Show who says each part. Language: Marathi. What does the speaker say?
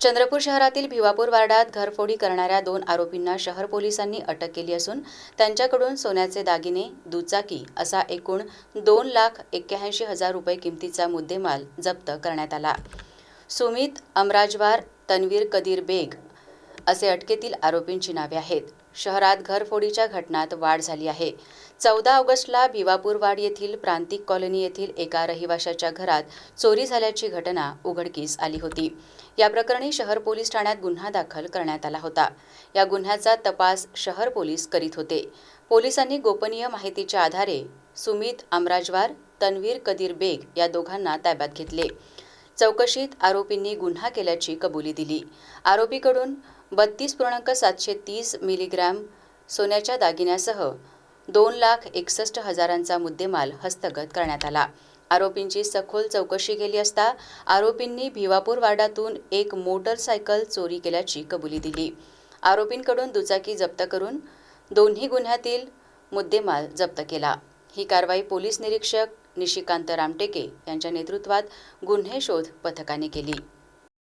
Speaker 1: चंद्रपूर शहरातील भिवापूर वार्डात घरफोडी करणाऱ्या दोन आरोपींना शहर पोलिसांनी अटक केली असून त्यांच्याकडून सोन्याचे दागिने दुचाकी असा एकूण दोन लाख एक्क्याऐंशी हजार रुपये किमतीचा मुद्देमाल जप्त करण्यात आला. सुमित अमराजवार तन्वीर कदीर बेग असे अटकेतील आरोपींची नावे आहेत. शहरात घरफोडीच्या घटनात वाढ झाली आहे. चौदा ऑगस्टला भिवापूरवाड येथील प्रांतिक कॉलनी येथील एका रहिवाशाच्या घरात चोरी झाल्याची घटना उघडकीस आली होती. या प्रकरणी शहर पोलीस ठाण्यात गुन्हा दाखल करण्यात आला होता. या गुन्ह्याचा तपास शहर पोलीस करीत होते. पोलिसांनी गोपनीय माहितीच्या आधारे सुमित अमराजवार तन्वीर कदीर बेग या दोघांना ताब्यात घेतले. चौकशीत आरोपींनी गुन्हा केल्याची कबुली दिली. आरोपीकडून बत्तीस पूर्णांक सातशे तीस मिलीग्रॅम सोन्याच्या दागिन्यासह दोन लाख एकसष्ट हजारांचा मुद्देमाल हस्तगत करण्यात आला. आरोपींची सखोल चौकशी केली असता आरोपींनी भिवापूर वार्डातून एक मोटरसायकल चोरी केल्याची कबुली दिली. आरोपींकडून दुचाकी जप्त करून दोन्ही गुन्ह्यातील मुद्देमाल जप्त केला. ही कारवाई पोलीस निरीक्षक निशिकांत रामटेके यांच्या नेतृत्वात गुन्हे शोध पथकाने केली.